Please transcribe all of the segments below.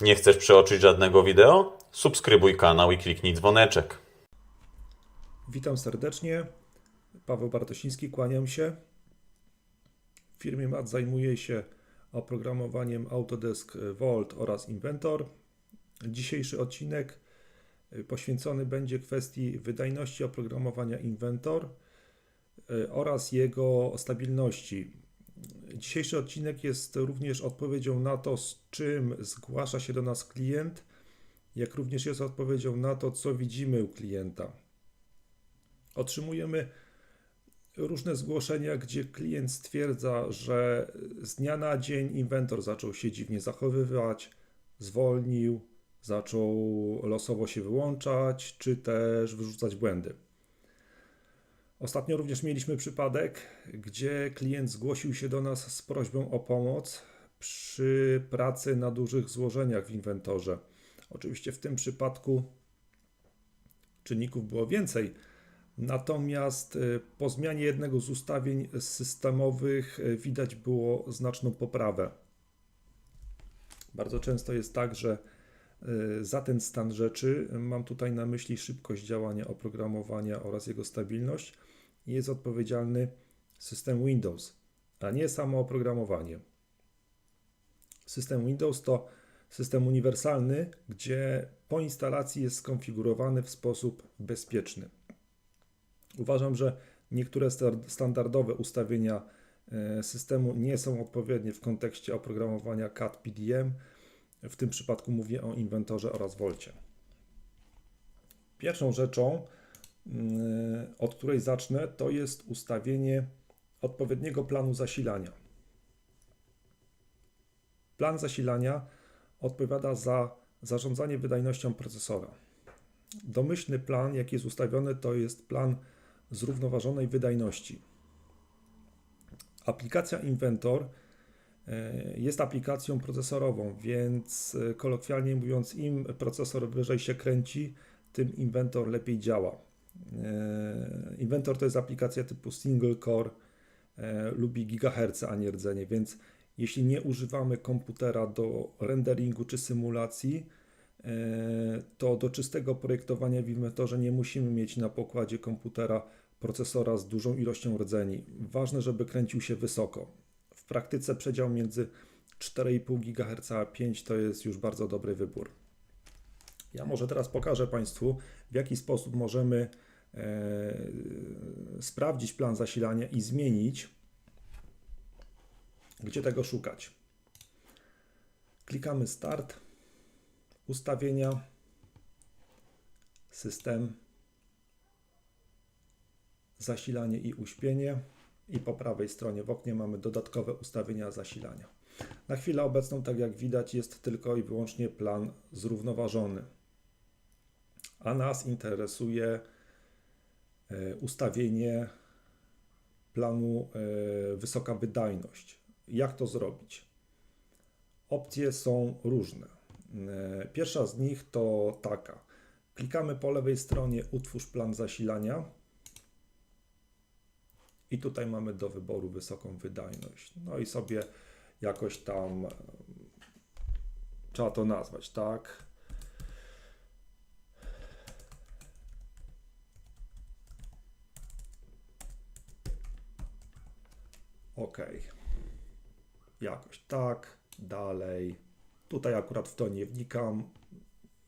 Nie chcesz przeoczyć żadnego wideo? Subskrybuj kanał i kliknij dzwoneczek. Witam serdecznie. Paweł Bartosiński, kłaniam się. W firmie MAT zajmuję się oprogramowaniem Autodesk Vault oraz Inventor. Dzisiejszy odcinek poświęcony będzie kwestii wydajności oprogramowania Inventor y, oraz jego stabilności. Dzisiejszy odcinek jest również odpowiedzią na to, z czym zgłasza się do nas klient, jak również jest odpowiedzią na to, co widzimy u klienta. Otrzymujemy różne zgłoszenia, gdzie klient stwierdza, że z dnia na dzień inwentor zaczął się dziwnie zachowywać, zwolnił, zaczął losowo się wyłączać, czy też wyrzucać błędy. Ostatnio również mieliśmy przypadek, gdzie klient zgłosił się do nas z prośbą o pomoc przy pracy na dużych złożeniach w inwentorze. Oczywiście w tym przypadku czynników było więcej, natomiast y, po zmianie jednego z ustawień systemowych y, widać było znaczną poprawę. Bardzo często jest tak, że y, za ten stan rzeczy, mam tutaj na myśli szybkość działania oprogramowania oraz jego stabilność, jest odpowiedzialny system Windows, a nie samo oprogramowanie. System Windows to system uniwersalny, gdzie po instalacji jest skonfigurowany w sposób bezpieczny. Uważam, że niektóre sta- standardowe ustawienia e, systemu nie są odpowiednie w kontekście oprogramowania CAD PDM. W tym przypadku mówię o inwentorze oraz Wolcie. Pierwszą rzeczą, od której zacznę, to jest ustawienie odpowiedniego planu zasilania. Plan zasilania odpowiada za zarządzanie wydajnością procesora. Domyślny plan, jaki jest ustawiony, to jest plan zrównoważonej wydajności. Aplikacja Inventor e, jest aplikacją procesorową, więc e, kolokwialnie mówiąc, im procesor wyżej się kręci, tym Inventor lepiej działa. E, Inventor to jest aplikacja typu single core, lubi gigaherce, a nie rdzenie, więc jeśli nie używamy komputera do renderingu czy symulacji, e, to do czystego projektowania w inwentorze nie musimy mieć na pokładzie komputera procesora z dużą ilością rdzeni. Ważne, żeby kręcił się wysoko. W praktyce przedział między 4,5 GHz a 5 to jest już bardzo dobry wybór. Ja może teraz pokażę Państwu, w jaki sposób możemy e, sprawdzić plan zasilania i zmienić gdzie tego szukać? Klikamy Start, Ustawienia, System, Zasilanie i uśpienie i po prawej stronie w oknie mamy dodatkowe ustawienia zasilania. Na chwilę obecną, tak jak widać, jest tylko i wyłącznie plan zrównoważony. A nas interesuje e, ustawienie planu e, wysoka wydajność. Jak to zrobić? Opcje są różne. E, Pierwsza z nich to taka. Klikamy po lewej stronie Utwórz plan zasilania. I tutaj mamy do wyboru wysoką wydajność. No i sobie jakoś tam e, trzeba to nazwać, tak? OK. Jakoś tak, dalej. Tutaj akurat w to nie wnikam.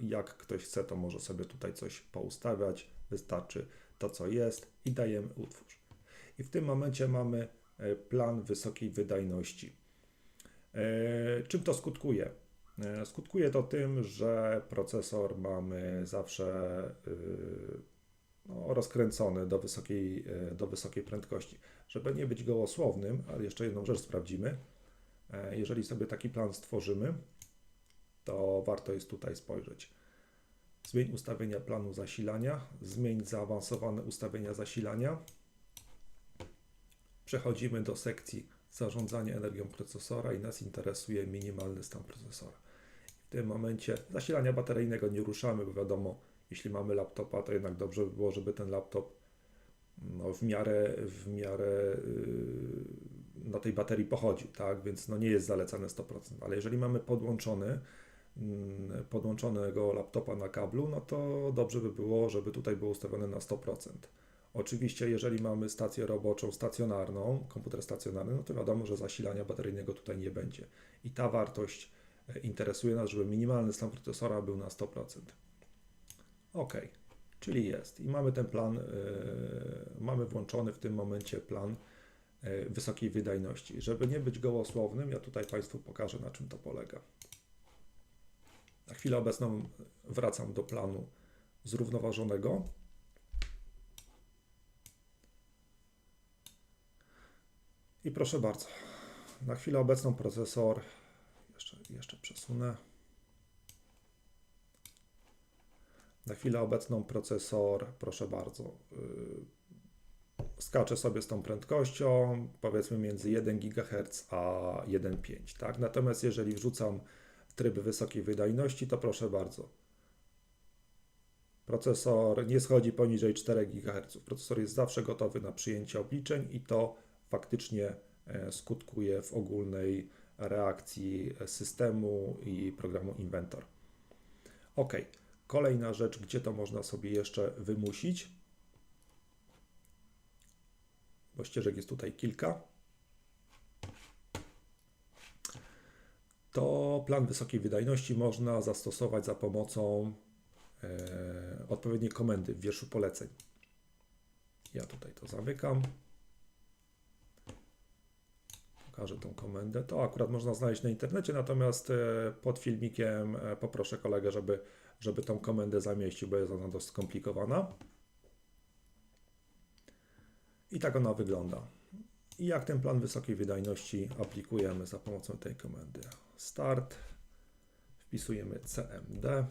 Jak ktoś chce, to może sobie tutaj coś poustawiać. Wystarczy to, co jest i dajemy utwórz. I w tym momencie mamy e, plan wysokiej wydajności. E, Czym to skutkuje? E, Skutkuje to tym, że procesor mamy zawsze y, no, rozkręcony do wysokiej, do wysokiej prędkości. Żeby nie być gołosłownym, ale jeszcze jedną rzecz sprawdzimy. E, Jeżeli sobie taki plan stworzymy, to warto jest tutaj spojrzeć. Zmień ustawienia planu zasilania, zmień zaawansowane ustawienia zasilania. Przechodzimy do sekcji zarządzanie energią procesora i nas interesuje minimalny stan procesora. W tym momencie zasilania bateryjnego nie ruszamy, bo wiadomo, jeśli mamy laptopa, to jednak dobrze by było, żeby ten laptop no, w miarę, w miarę na tej baterii pochodził, tak? Więc no, nie jest zalecane 100%, ale jeżeli mamy podłączony mm, podłączonego laptopa na kablu, no to dobrze by było, żeby tutaj było ustawione na 100%. Oczywiście, jeżeli mamy stację roboczą stacjonarną, komputer stacjonarny, no to wiadomo, że zasilania bateryjnego tutaj nie będzie. I ta wartość e, interesuje nas, żeby minimalny stan procesora był na 100%. OK, czyli jest. I mamy ten plan, e, mamy włączony w tym momencie plan e, wysokiej wydajności. Żeby nie być gołosłownym, ja tutaj Państwu pokażę, na czym to polega. Na chwilę obecną wracam do planu zrównoważonego. I proszę bardzo, na chwilę obecną procesor, jeszcze, jeszcze przesunę. Na chwilę obecną procesor, proszę bardzo, yy, skacze sobie z tą prędkością, powiedzmy między 1 GHz a 1,5, tak? Natomiast jeżeli wrzucam tryb wysokiej wydajności, to proszę bardzo, procesor nie schodzi poniżej 4 GHz. Procesor jest zawsze gotowy na przyjęcie obliczeń i to faktycznie e, skutkuje w ogólnej reakcji systemu i programu Inventor. Ok, kolejna rzecz, gdzie to można sobie jeszcze wymusić, bo ścieżek jest tutaj kilka. To plan wysokiej wydajności można zastosować za pomocą e, odpowiedniej komendy w wierszu poleceń. Ja tutaj to zamykam pokażę tą komendę. To akurat można znaleźć na internecie, natomiast e, pod filmikiem e, poproszę kolegę, żeby, żeby tą komendę zamieścił, bo jest ona dość skomplikowana. I tak ona wygląda. I jak ten plan wysokiej wydajności aplikujemy za pomocą tej komendy. Start, wpisujemy CMD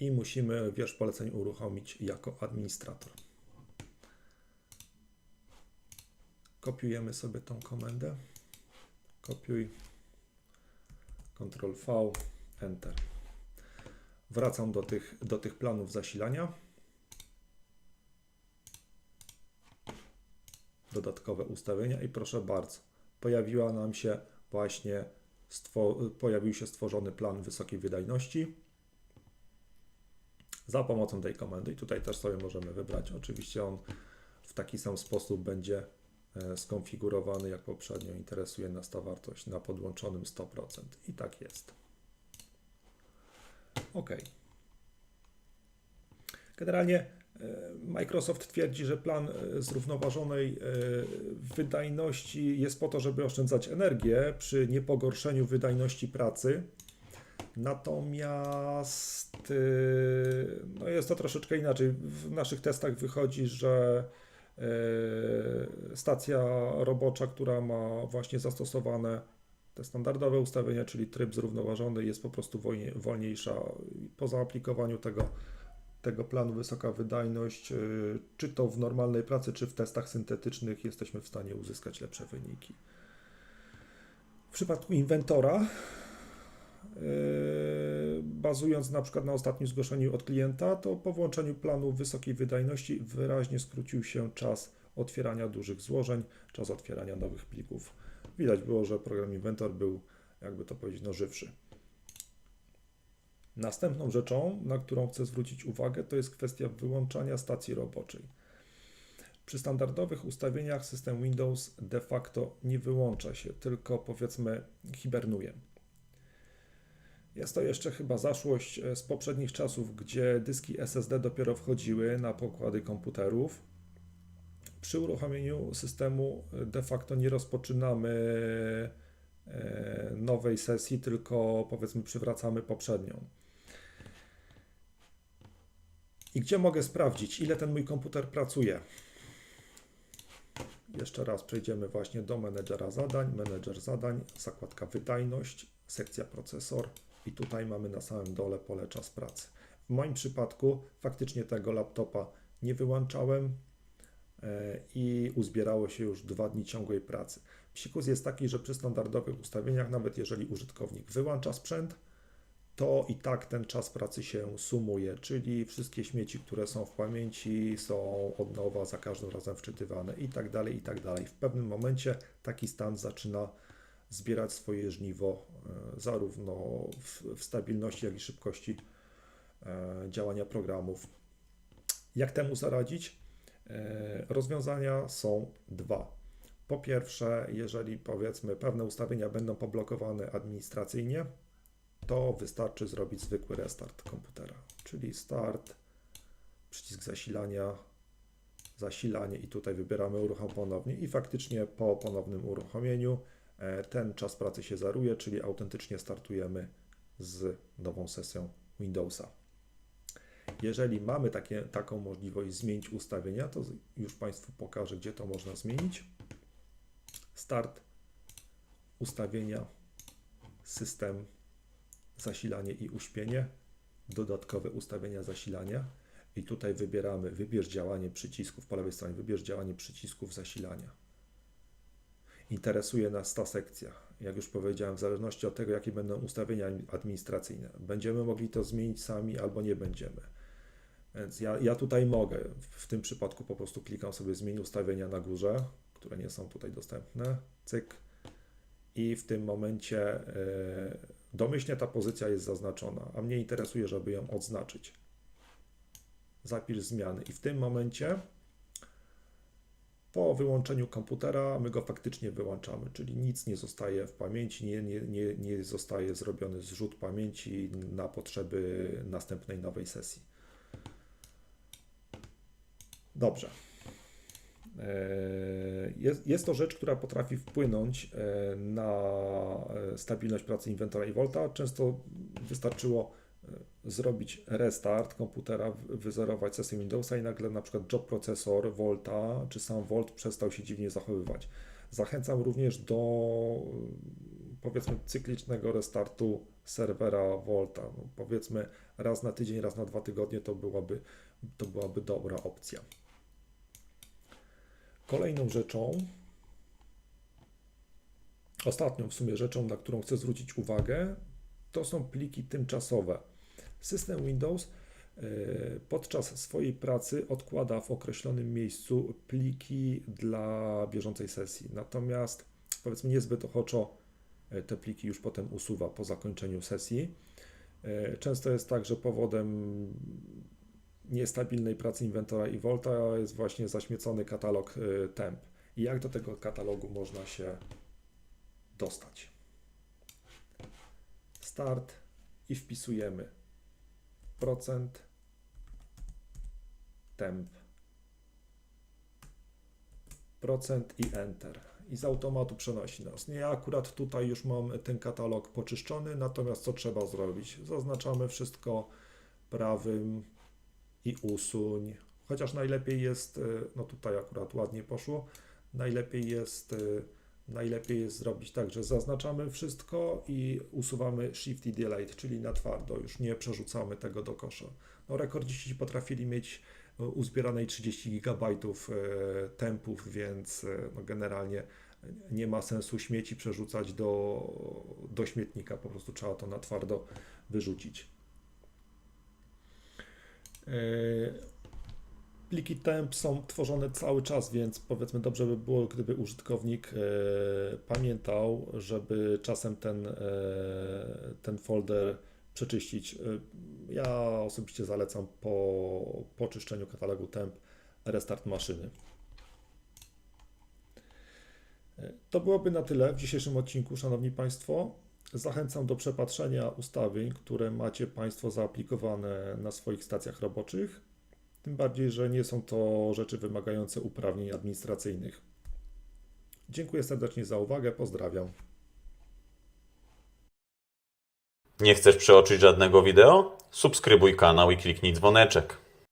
i musimy wiersz poleceń uruchomić jako administrator. Kopiujemy sobie tą komendę. Kopiuj. Ctrl V, Enter. Wracam do tych, do tych planów zasilania. Dodatkowe ustawienia i proszę bardzo, pojawiła nam się właśnie pojawił się stworzony plan wysokiej wydajności za pomocą tej komendy. I tutaj też sobie możemy wybrać. Oczywiście on w taki sam sposób będzie skonfigurowany jak poprzednio. Interesuje nas ta wartość na podłączonym 100%. I tak jest. OK. Generalnie e, Microsoft twierdzi, że plan e, zrównoważonej e, wydajności jest po to, żeby oszczędzać energię przy niepogorszeniu wydajności pracy. Natomiast e, no jest to troszeczkę inaczej. W naszych testach wychodzi, że e, stacja robocza, która ma właśnie zastosowane te standardowe ustawienia, czyli tryb zrównoważony, jest po prostu wolnie- wolniejsza. Po zaaplikowaniu tego tego planu wysoka wydajność, y, czy to w normalnej pracy, czy w testach syntetycznych jesteśmy w stanie uzyskać lepsze wyniki. W przypadku inwentora, y, bazując na przykład na ostatnim zgłoszeniu od klienta, to po włączeniu planu wysokiej wydajności wyraźnie skrócił się czas otwierania dużych złożeń, czas otwierania nowych plików. Widać było, że program Inventor był, jakby to powiedzieć, no żywszy. Następną rzeczą, na którą chcę zwrócić uwagę, to jest kwestia wyłączania stacji roboczej. Przy standardowych ustawieniach system Windows de facto nie wyłącza się, tylko powiedzmy hibernuje. Jest to jeszcze chyba zaszłość e, z poprzednich czasów, gdzie dyski SSD dopiero wchodziły na pokłady komputerów. Przy uruchomieniu systemu e, de facto nie rozpoczynamy e, nowej sesji, tylko powiedzmy przywracamy poprzednią. I gdzie mogę sprawdzić, ile ten mój komputer pracuje? Jeszcze raz przejdziemy właśnie do menedżera zadań, menedżer zadań, zakładka wydajność, sekcja procesor i tutaj mamy na samym dole pole czas pracy. W moim przypadku faktycznie tego laptopa nie wyłączałem e, i uzbierało się już dwa dni ciągłej pracy. Psikus jest taki, że przy standardowych ustawieniach, nawet jeżeli użytkownik wyłącza sprzęt, to i tak ten czas pracy się sumuje, czyli wszystkie śmieci, które są w pamięci, są od nowa za każdym razem wczytywane i tak dalej, i tak dalej. W pewnym momencie taki stan zaczyna, zbierać swoje żniwo e, zarówno w, w stabilności, jak i szybkości e, działania programów. Jak temu zaradzić? E, Rozwiązania są dwa. Po pierwsze, jeżeli powiedzmy pewne ustawienia będą poblokowane administracyjnie, to wystarczy zrobić zwykły restart komputera, czyli start, przycisk zasilania, zasilanie i tutaj wybieramy uruchom ponownie i faktycznie po ponownym uruchomieniu ten czas pracy się zaruje, czyli autentycznie startujemy z nową sesją Windowsa. Jeżeli mamy takie, taką możliwość zmienić ustawienia, to już Państwu pokażę, gdzie to można zmienić. Start, ustawienia, system, zasilanie i uśpienie, dodatkowe ustawienia zasilania i tutaj wybieramy wybierz działanie przycisków po lewej stronie, wybierz działanie przycisków zasilania. Interesuje nas ta sekcja. Jak już powiedziałem, w zależności od tego, jakie będą ustawienia administracyjne, będziemy mogli to zmienić sami albo nie będziemy. Więc ja, ja tutaj mogę, w tym przypadku po prostu klikam sobie zmień ustawienia na górze, które nie są tutaj dostępne, cyk i w tym momencie e, domyślnie ta pozycja jest zaznaczona, a mnie interesuje, żeby ją odznaczyć. Zapisz zmiany i w tym momencie po wyłączeniu komputera my go faktycznie wyłączamy, czyli nic nie zostaje w pamięci, nie, nie, nie, nie zostaje zrobiony zrzut pamięci na potrzeby następnej nowej sesji. Dobrze. E, Jest, jest to rzecz, która potrafi wpłynąć e, na e, stabilność pracy inwentora i Volta. Często wystarczyło zrobić restart komputera, wyzerować sesję Windowsa i nagle na przykład job procesor Volta czy sam Volt przestał się dziwnie zachowywać. Zachęcam również do e, powiedzmy cyklicznego restartu serwera Volta. No, powiedzmy raz na tydzień, raz na dwa tygodnie to byłaby, to byłaby dobra opcja. Kolejną rzeczą, ostatnią w sumie rzeczą, na którą chcę zwrócić uwagę, to są pliki tymczasowe. System Windows e, podczas swojej pracy odkłada w określonym miejscu pliki dla bieżącej sesji. Natomiast powiedzmy niezbyt ochoczo e, te pliki już potem usuwa po zakończeniu sesji. E, Często jest tak, że powodem niestabilnej pracy inwentora i Volta jest właśnie zaśmiecony katalog temp. I jak do tego katalogu można się dostać? Start i wpisujemy procent temp procent i enter. I z automatu przenosi nas. Nie, ja akurat tutaj już mam ten katalog poczyszczony, natomiast co trzeba zrobić? Zaznaczamy wszystko prawym i usuń. Chociaż najlepiej jest, y, no tutaj akurat ładnie poszło, najlepiej jest, y, najlepiej jest zrobić tak, że zaznaczamy wszystko i usuwamy Shift i Delete, czyli na twardo, już nie przerzucamy tego do kosza. No, rekordziści potrafili mieć y, uzbieranej 30 GB tempów, więc y, no, generalnie nie ma sensu śmieci przerzucać do, do śmietnika, po prostu trzeba to na twardo wyrzucić. Pliki temp są tworzone cały czas, więc powiedzmy dobrze by było, gdyby użytkownik e, pamiętał, żeby czasem ten, e, ten folder przeczyścić. E, Ja osobiście zalecam po, po czyszczeniu katalogu temp restart maszyny. To byłoby na tyle w dzisiejszym odcinku, Szanowni Państwo. Zachęcam do przepatrzenia ustawień, które macie Państwo zaaplikowane na swoich stacjach roboczych. Tym bardziej, że nie są to rzeczy wymagające uprawnień administracyjnych. Dziękuję serdecznie za uwagę. Pozdrawiam. Nie chcesz przeoczyć żadnego wideo? Subskrybuj kanał i kliknij dzwoneczek.